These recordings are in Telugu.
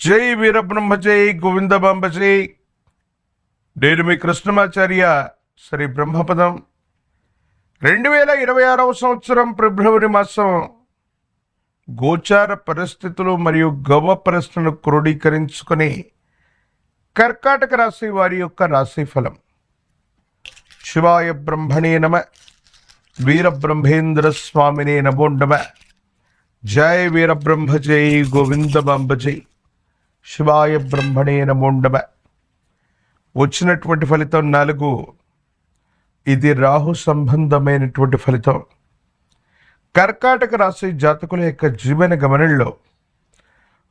జై వీరబ్రహ్మ జై గోవిందబాంబ జై. నేను మీ కృష్ణమాచార్య శ్రీ బ్రహ్మపదం. రెండు వేల ఇరవై ఆరవ సంవత్సరం ఫిబ్రవరి మాసం గోచార పరిస్థితులు మరియు గవ ప్రశ్నలు క్రోడీకరించుకొని కర్కాటక రాశి వారి యొక్క రాశి ఫలం శివాయ బ్రహ్మణే నమ వీరబ్రహ్మేంద్ర స్వామినే నమోండమ జయ వీరబ్రహ్మ జై గోవిందబాంబ జై. శివాయ బ్రహ్మణే నమోండమ వచ్చినటువంటి ఫలితం నాలుగు. ఇది రాహు సంబంధమైనటువంటి ఫలితం. కర్కాటక రాశి జాతకుల యొక్క జీవన గమనంలో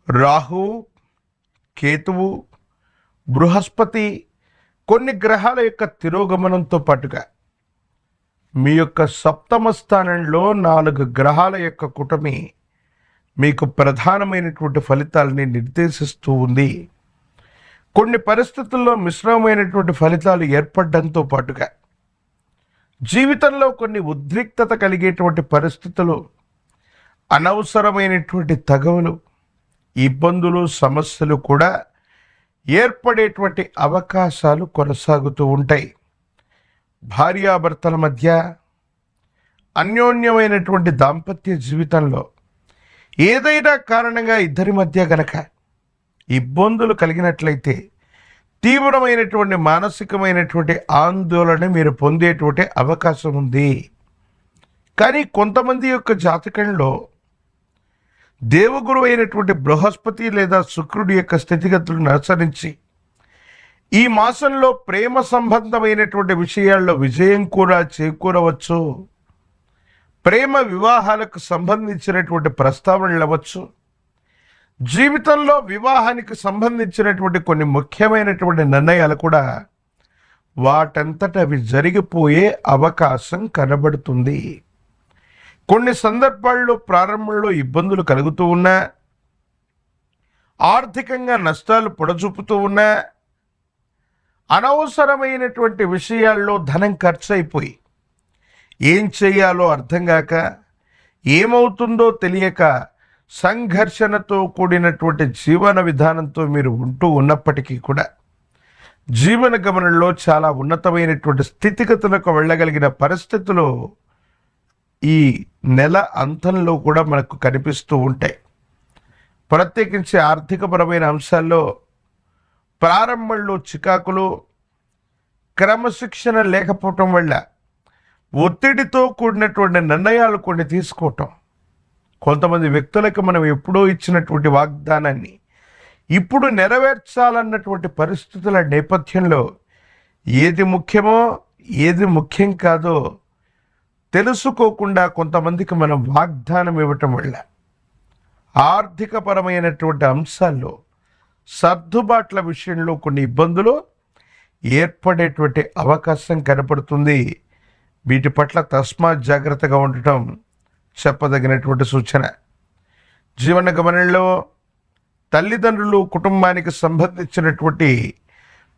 రాహు కేతువు బృహస్పతి కొన్ని గ్రహాల యొక్క తిరోగమనంతో పాటుగా మీ యొక్క సప్తమ స్థానంలో నాలుగు గ్రహాల యొక్క కుటమి మీకు ప్రధానమైనటువంటి ఫలితాలని నిర్దేశిస్తూ ఉంది. కొన్ని పరిస్థితుల్లో మిశ్రమమైనటువంటి ఫలితాలు ఏర్పడడంతో పాటుగా జీవితంలో కొన్ని ఉద్రిక్తత కలిగేటువంటి పరిస్థితులు అనవసరమైనటువంటి తగవులు ఇబ్బందులు సమస్యలు కూడా ఏర్పడేటువంటి అవకాశాలు కొనసాగుతూ ఉంటాయి. భార్యాభర్తల మధ్య అన్యోన్యమైనటువంటి దాంపత్య జీవితంలో ఏదైనా కారణంగా ఇద్దరి మధ్య గనక ఇబ్బందులు కలిగినట్లయితే తీవ్రమైనటువంటి మానసికమైనటువంటి ఆందోళన మీరు పొందేటువంటి అవకాశం ఉంది. కానీ కొంతమంది యొక్క జాతకంలో దేవగురు అయినటువంటి బృహస్పతి లేదా శుక్రుడి యొక్క స్థితిగతులను అనుసరించి ఈ మాసంలో ప్రేమ సంబంధమైనటువంటి విషయాల్లో విజయం కూడా చేకూరవచ్చు. ప్రేమ వివాహాలకు సంబంధించినటువంటి ప్రస్తావనలు అవ్వచ్చు. జీవితంలో వివాహానికి సంబంధించినటువంటి కొన్ని ముఖ్యమైనటువంటి నిర్ణయాలు కూడా వాటంతట అవి జరిగిపోయే అవకాశం కనబడుతుంది. కొన్ని సందర్భాల్లో ప్రారంభంలో ఇబ్బందులు కలుగుతూ ఉన్నా ఆర్థికంగా నష్టాలు పొడచూపుతూ ఉన్నా అనవసరమైనటువంటి విషయాల్లో ధనం ఖర్చు అయిపోయి ఏం చేయాలో అర్థం కాక ఏమవుతుందో తెలియక సంఘర్షణతో కూడినటువంటి జీవన విధానంతో మీరు ఉంటూ ఉన్నప్పటికీ కూడా జీవన గమనంలో చాలా ఉన్నతమైనటువంటి స్థితిగతులకు వెళ్ళగలిగిన పరిస్థితులు ఈ నెల అంతంలో కూడా మనకు కనిపిస్తూ ఉంటాయి. ప్రత్యేకించి ఆర్థికపరమైన అంశాల్లో ప్రారంభంలో చికాకులు క్రమశిక్షణ లేకపోవటం వల్ల ఒత్తిడితో కూడినటువంటి నిర్ణయాలు కొన్ని తీసుకోవటం. కొంతమంది వ్యక్తులకు మనం ఎప్పుడో ఇచ్చినటువంటి వాగ్దానాన్ని ఇప్పుడు నెరవేర్చాలన్నటువంటి పరిస్థితుల నేపథ్యంలో ఏది ముఖ్యమో ఏది ముఖ్యం కాదో తెలుసుకోకుండా కొంతమందికి మనం వాగ్దానం ఇవ్వటం వల్ల ఆర్థికపరమైనటువంటి అంశాల్లో సర్దుబాట్ల విషయంలో కొన్ని ఇబ్బందులు ఏర్పడేటువంటి అవకాశం కనపడుతుంది. వీటి పట్ల తస్మాత్ జాగ్రత్తగా ఉండటం చెప్పదగినటువంటి సూచన. జీవన గమనంలో తల్లిదండ్రులు కుటుంబానికి సంబంధించినటువంటి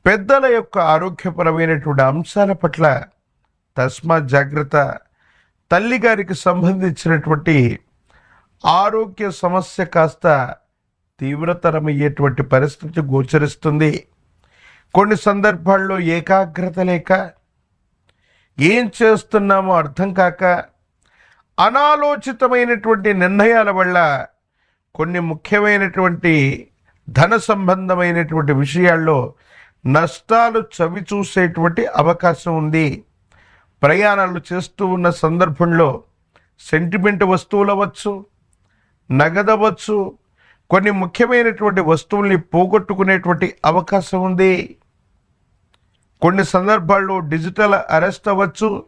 పెద్దల యొక్క ఆరోగ్యపరమైనటువంటి అంశాల పట్ల తస్మాత్ జాగ్రత్త తల్లి గారికి సంబంధించినటువంటి ఆరోగ్య సమస్య కాస్త తీవ్రతరమయ్యేటువంటి పరిస్థితి గోచరిస్తుంది. కొన్ని సందర్భాల్లో ఏకాగ్రత లేక ఏం చేస్తున్నామో అర్థం కాక అనాలోచితమైనటువంటి నిర్ణయాల వల్ల కొన్ని ముఖ్యమైనటువంటి ధన సంబంధమైనటువంటి విషయాల్లో నష్టాలు చవి చూసేటువంటి అవకాశం ఉంది. ప్రయాణాలు చేస్తూ ఉన్న సందర్భంలో సెంటిమెంట్ వస్తువులు అవ్వచ్చు నగదవచ్చు కొన్ని ముఖ్యమైనటువంటి వస్తువుల్ని పోగొట్టుకునేటువంటి అవకాశం ఉంది. కొన్ని సందర్భాల్లో డిజిటల్ అరెస్ట్ అవ్వచ్చు.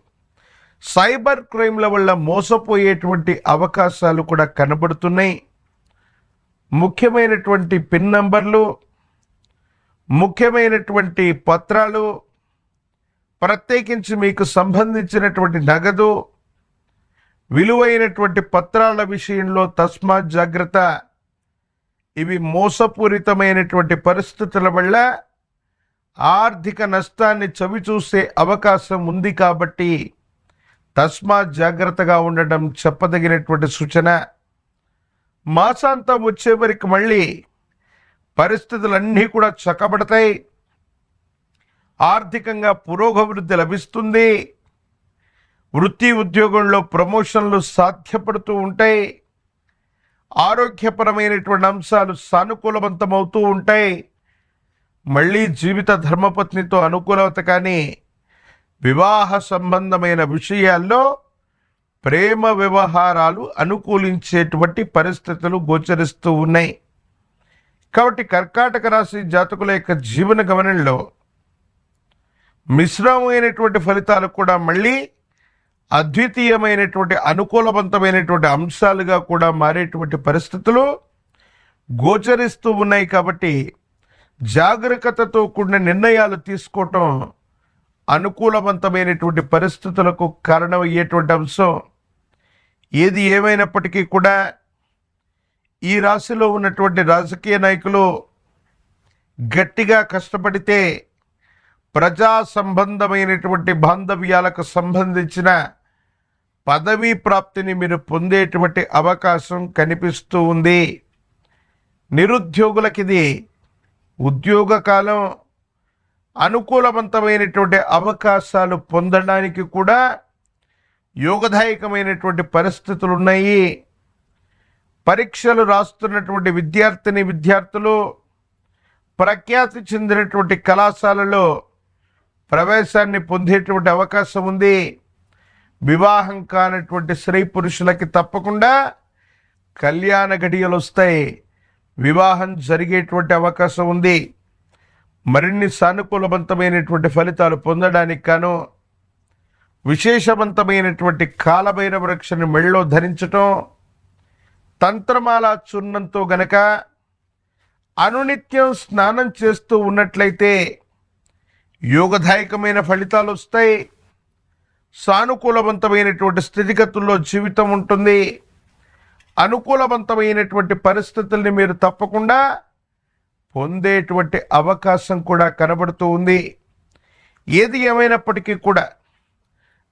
సైబర్ క్రైమ్ల వల్ల మోసపోయేటువంటి అవకాశాలు కూడా కనబడుతున్నాయి. ముఖ్యమైనటువంటి పిన్ నంబర్లు ముఖ్యమైనటువంటి పత్రాలు ప్రత్యేకించి మీకు సంబంధించినటువంటి నగదు విలువైనటువంటి పత్రాల విషయంలో తస్మాత్ జాగ్రత్త. ఇవి మోసపూరితమైనటువంటి పరిస్థితుల వల్ల ఆర్థిక నష్టాన్ని చవిచూసే అవకాశం ఉంది కాబట్టి తస్మాత్ జాగ్రత్తగా ఉండడం చెప్పదగినటువంటి సూచన. మాసాంతం వచ్చే వరకు మళ్ళీ పరిస్థితులన్నీ కూడా చక్కబడతాయి. ఆర్థికంగా పురోగవృద్ధి లభిస్తుంది. వృత్తి ఉద్యోగంలో ప్రమోషన్లు సాధ్యపడుతూ ఉంటాయి. ఆరోగ్యపరమైనటువంటి అంశాలు సానుకూలవంతమవుతూ ఉంటాయి. మళ్ళీ జీవిత ధర్మపత్నితో అనుకూలత కానీ వివాహ సంబంధమైన విషయాల్లో ప్రేమ వ్యవహారాలు అనుకూలించేటువంటి పరిస్థితులు గోచరిస్తూ ఉన్నాయి. కాబట్టి కర్కాటక రాశి జాతకుల యొక్క జీవన గమనంలో మిశ్రమమైనటువంటి ఫలితాలు కూడా మళ్ళీ అద్వితీయమైనటువంటి అనుకూలవంతమైనటువంటి అంశాలుగా కూడా మారేటువంటి పరిస్థితులు గోచరిస్తూ ఉన్నాయి కాబట్టి జాగ్రత్తతో కూడిన నిర్ణయాలు తీసుకోవటం అనుకూలవంతమైనటువంటి పరిస్థితులకు కారణమయ్యేటువంటి అంశం. ఏది ఏమైనప్పటికీ కూడా ఈ రాశిలో ఉన్నటువంటి రాజకీయ నాయకులు గట్టిగా కష్టపడితే ప్రజా సంబంధమైనటువంటి బాంధవ్యాలకు సంబంధించిన పదవీ ప్రాప్తిని మీరు పొందేటువంటి అవకాశం కనిపిస్తూ ఉంది. నిరుద్యోగులకి ఇది ఉద్యోగ కాలం అనుకూలవంతమైనటువంటి అవకాశాలు పొందడానికి కూడా యోగదాయకమైనటువంటి పరిస్థితులు ఉన్నాయి పరీక్షలు రాస్తున్నటువంటి విద్యార్థిని విద్యార్థులు ప్రఖ్యాతి చెందినటువంటి కళాశాలలో ప్రవేశాన్ని పొందేటువంటి అవకాశం ఉంది. వివాహం కానటువంటి స్త్రీ పురుషులకి తప్పకుండా కళ్యాణ గడియలు వస్తాయి. వివాహం జరిగేటువంటి అవకాశం ఉంది. మరిన్ని సానుకూలవంతమైనటువంటి ఫలితాలు పొందడానికి గాను విశేషవంతమైనటువంటి కాలభైర వృక్షని మెళ్ళలో ధరించటం తంత్రమాల చూర్ణంతో గనక అనునిత్యం స్నానం చేస్తూ ఉన్నట్లయితే యోగదాయకమైన ఫలితాలు వస్తాయి. సానుకూలవంతమైనటువంటి స్థితిగతుల్లో జీవితం ఉంటుంది. అనుకూలవంతమైనటువంటి పరిస్థితుల్ని మీరు తప్పకుండా పొందేటువంటి అవకాశం కూడా కనబడుతూ ఉంది. ఏది ఏమైనప్పటికీ కూడా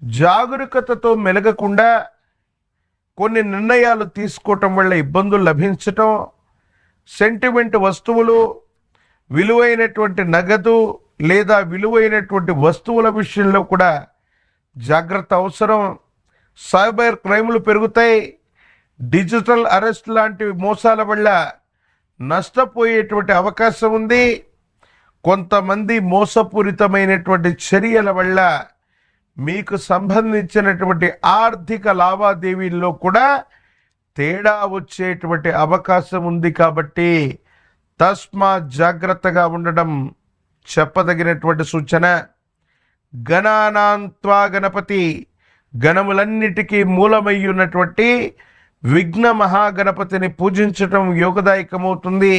జాగరూకతతో మెలగకుండా కొన్ని నిర్ణయాలు తీసుకోవటం వల్ల ఇబ్బందులు లభించటం సెంటిమెంట్ వస్తువులు విలువైనటువంటి నగదు లేదా విలువైనటువంటి వస్తువుల విషయంలో కూడా జాగ్రత్త అవసరం. సైబర్ క్రైములు పెరుగుతాయి. డిజిటల్ అరెస్ట్ లాంటి మోసాల వల్ల నష్టపోయేటువంటి అవకాశం ఉంది. కొంతమంది మోసపూరితమైనటువంటి చర్యల వల్ల మీకు సంబంధించినటువంటి ఆర్థిక లావాదేవీల్లో కూడా తేడా వచ్చేటువంటి అవకాశం ఉంది కాబట్టి తస్మా జాగ్రత్తగా ఉండడం చెప్పదగినటువంటి సూచన. గణానాంత్వా గణపతి గణములన్నిటికీ మూలమయ్యున్నటువంటి ఉన్నటువంటి విఘ్న మహాగణపతిని పూజించటం యోగదాయకమవుతుంది.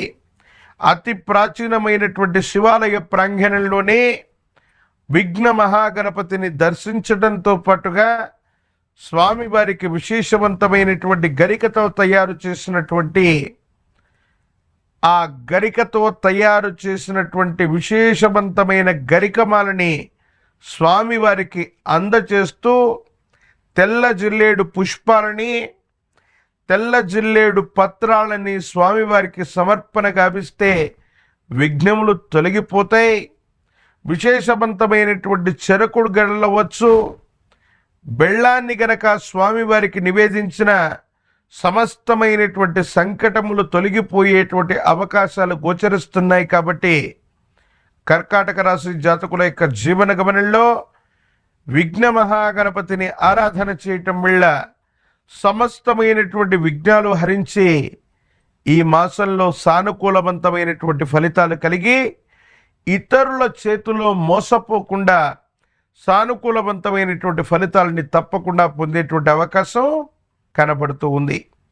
అతి ప్రాచీనమైనటువంటి శివాలయ ప్రాంగణంలోనే విఘ్న మహాగణపతిని దర్శించడంతో పాటుగా స్వామివారికి విశేషవంతమైనటువంటి గరికతో తయారు చేసినటువంటి ఆ గరికతో తయారు చేసినటువంటి విశేషవంతమైన గరికమాలని స్వామివారికి అందచేస్తూ తెల్ల జిల్లేడు పుష్పాలని తెల్ల జిల్లేడు పత్రాలని స్వామివారికి సమర్పణ గావిస్తే విఘ్నములు తొలగిపోతాయి. విశేషవంతమైనటువంటి చెరకుడు గడలవచ్చు బెళ్ళాన్ని గనక స్వామివారికి నివేదించిన సమస్తమైనటువంటి సంకటములు తొలగిపోయేటువంటి అవకాశాలు గోచరిస్తున్నాయి కాబట్టి కర్కాటక రాశి జాతకుల యొక్క జీవన గమనంలో విఘ్న మహాగణపతిని ఆరాధన చేయటం వల్ల సమస్తమైనటువంటి విఘ్నాలు హరించి ఈ మాసంలో సానుకూలవంతమైనటువంటి ఫలితాలు కలిగి ఇతరుల చేతిలో మోసపోకుండా సానుకూలవంతమైనటువంటి ఫలితాలని తప్పకుండా పొందేటువంటి అవకాశం కనబడుతూ ఉంది.